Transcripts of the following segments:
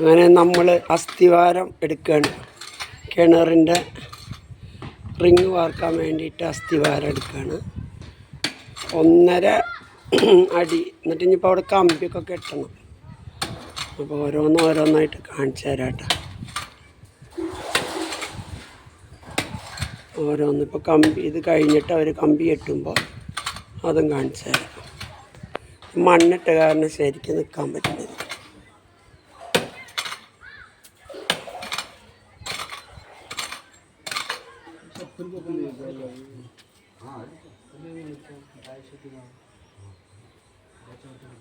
അങ്ങനെ നമ്മൾ അസ്ഥിവാരം എടുക്കുകയാണ്. കിണറിന്റെ റിങ് വാർക്കാൻ വേണ്ടിയിട്ട് അസ്ഥിവാരം എടുക്കുകയാണ്. ഒന്നര അടി. എന്നിട്ട് ഇനിയിപ്പോൾ അവിടെ കമ്പിയൊക്കെ കെട്ടണം. അപ്പോൾ ഓരോന്ന് ഓരോന്നായിട്ട് കാണിച്ചു തരാം കേട്ടോ ഓരോന്ന് ഇപ്പോൾ കമ്പി ഇത് കഴിഞ്ഞിട്ട് അവർ കമ്പി കെട്ടുമ്പോൾ അതും കാണിച്ചു തരാം. മണ്ണിട്ട കാരണം ശരിക്കും നിൽക്കാൻ പറ്റുന്നില്ല.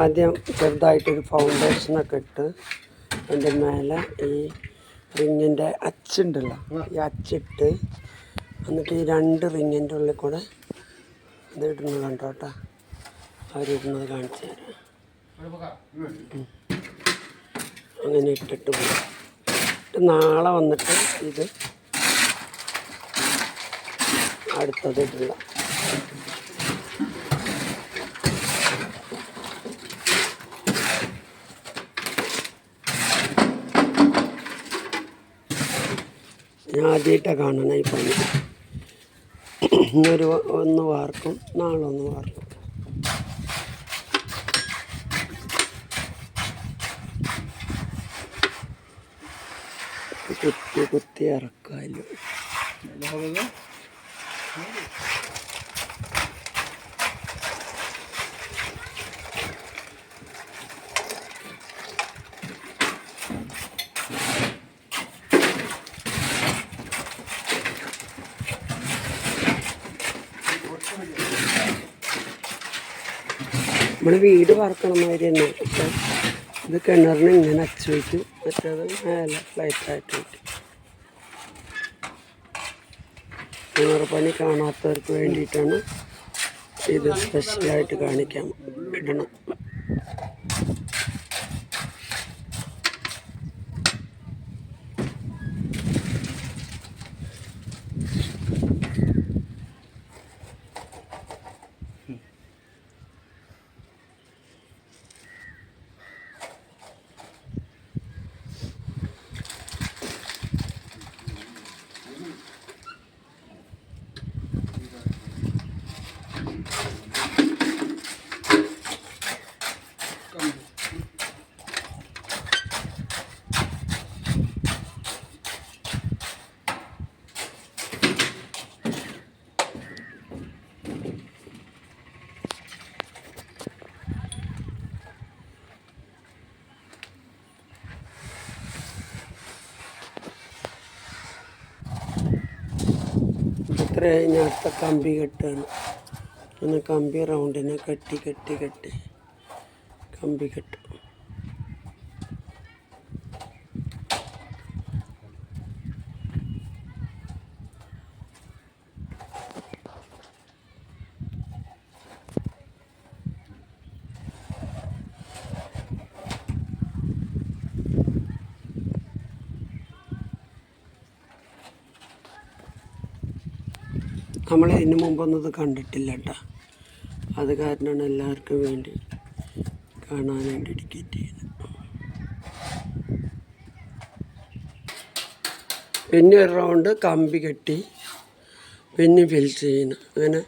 ആദ്യം ചെറുതായിട്ടൊരു ഫൗണ്ടേഷനൊക്കെ ഇട്ട് അതിന്റെ മേലെ ഈ റിങ്ങിന്റെ അച്ചുണ്ടല്ലോ ഈ അച്ചിട്ട് എന്നിട്ട് ഈ രണ്ട് റിങ്ങിന്റെ ഉള്ളിൽ കൂടെ ഇത് ഇടുന്നത് കണ്ടോ കേട്ടോ അവരിടുന്നത് കാണിച്ചു തരാം. അങ്ങനെ ഇട്ടിട്ട് പോകും നാളെ വന്നിട്ട് ഇത് അടുത്തത് ഇടില്ല ആദ്യമായിട്ടാണ് കാണണം ഈ പണി. ഇന്നൊരു ഒന്ന് വാർക്കും നാളെ ഒന്ന് വാർക്കും. കുത്തി കുത്തി ഇറക്കാമല്ലോ നമ്മൾ വീട് വറക്കണ മാതിരി തന്നെ. പക്ഷെ ഇത് കിണറിന് ഇങ്ങനെ അച്ചു വയ്ക്കും മറ്റേത് മേലെ ഫ്ലൈറ്റായിട്ട് വയ്ക്കും കിണർ പണി കാണാത്തവർക്ക് വേണ്ടിയിട്ടാണ് ഇത് സ്പെഷ്യലായിട്ട് കാണിക്കാൻ ഇടണം ഇത്ര അടുത്ത കമ്പി കെട്ടാണ്. അങ്ങനെ കമ്പി റൗണ്ടിനെ കെട്ടി കെട്ടി കെട്ടി. കമ്പി കെട്ടും. നമ്മൾ ഇതിന് മുമ്പൊന്നും കണ്ടിട്ടില്ല കേട്ടോ അത് കാരണമാണ് എല്ലാവർക്കും വേണ്ടി കാണാൻ വേണ്ടി ടിക്കറ്റ് ചെയ്തത്. പിന്നെ ഒരു റൗണ്ട് കമ്പി കെട്ടി പിന്നെ ഫിൽ ചെയ്യുന്നു. അങ്ങനെ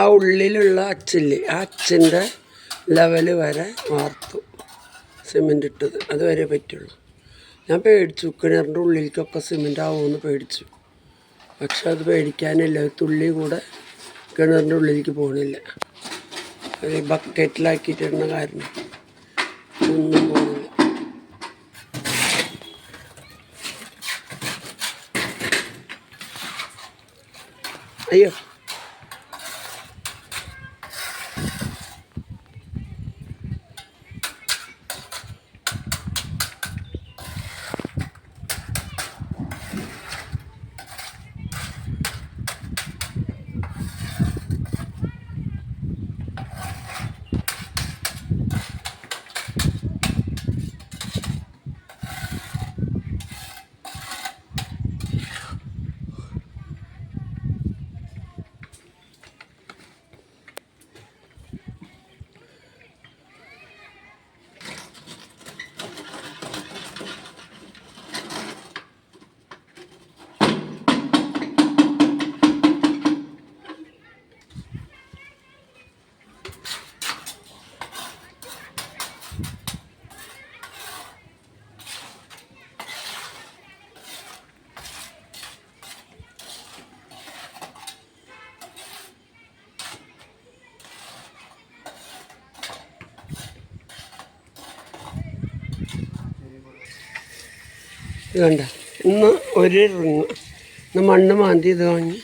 ആ ഉള്ളിലുള്ള അച്ചില്ലേ ആ അച്ചിന്റെ ലെവൽ വരെ വാർത്തു. സിമെന്റ് ഇട്ടത്. അതുവരെ പറ്റുള്ളൂ. ഞാൻ പേടിച്ചു. കിണറിന്റെ ഉള്ളിലേക്കൊക്കെ സിമെന്റ് ആവുമെന്ന് പേടിച്ചു. പക്ഷെ അത് പേടിക്കാനില്ല. തുള്ളി കൂടെ കിണറിന്റെ ഉള്ളിലേക്ക് പോകണില്ല അത് ബക്കറ്റിലാക്കിയിട്ടിരുന്ന കാരണം ഒന്നും പോകുന്നില്ല അയ്യോ. ഇത് കണ്ട ഇന്ന് ഒരു റിങ്. ഇന്ന് മണ്ണ് മാന്തി ഇത് വാങ്ങി.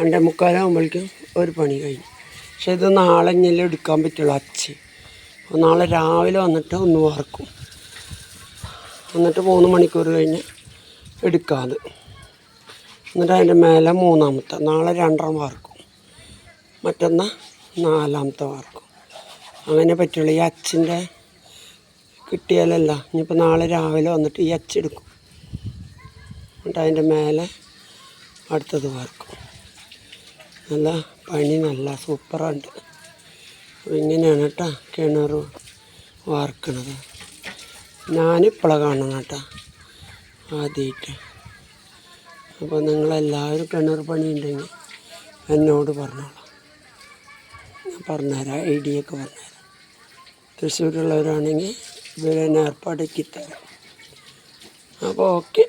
രണ്ടേ മുക്കാലാകുമ്പോഴേക്കും ഒരു പണി കഴിഞ്ഞു. പക്ഷെ ഇത് നാളെ ഇങ്ങനെ എടുക്കാൻ പറ്റുള്ളൂ അച്ഛൻ അപ്പോൾ നാളെ രാവിലെ വന്നിട്ട് ഒന്ന് വറക്കും എന്നിട്ട് മൂന്ന് മണിക്കൂർ കഴിഞ്ഞ് എടുക്കാതെ എന്നിട്ട് അതിന്റെ മേലെ മൂന്നാമത്തെ നാളെ രണ്ടെണ്ണം വാർക്കും. മറ്റന്നാ നാലാമത്തെ വാർക്കും. അങ്ങനെ പറ്റുള്ളൂ. ഈ അച്ഛന്റെ കിട്ടിയാലല്ല. ഇനിയിപ്പോൾ നാളെ രാവിലെ വന്നിട്ട് ഈ അച്ചെടുക്കും എന്നിട്ട് അതിന്റെ മേലെ അടുത്തത് വറക്കും. നല്ല പണി നല്ല സൂപ്പറുണ്ട് ഇങ്ങനെയാണ് കേട്ടോ കിണർ വാർക്കണത് ഞാനിപ്പോഴാണ് കാണണം കേട്ടോ ആദ്യമായിട്ട് അപ്പോൾ നിങ്ങളെല്ലാവരും കിണർ പണി ഉണ്ടെങ്കിൽ എന്നോട് പറഞ്ഞോളാം. ഞാൻ പറഞ്ഞുതരാം ഒക്കെ പറഞ്ഞുതരാം. തൃശ്ശൂരുള്ളവരാണെങ്കിൽ ഇവരെന്നെ ഏർപ്പാടാക്കി തരാം അപ്പോൾ ഓക്കെ.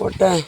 போட்டேன்.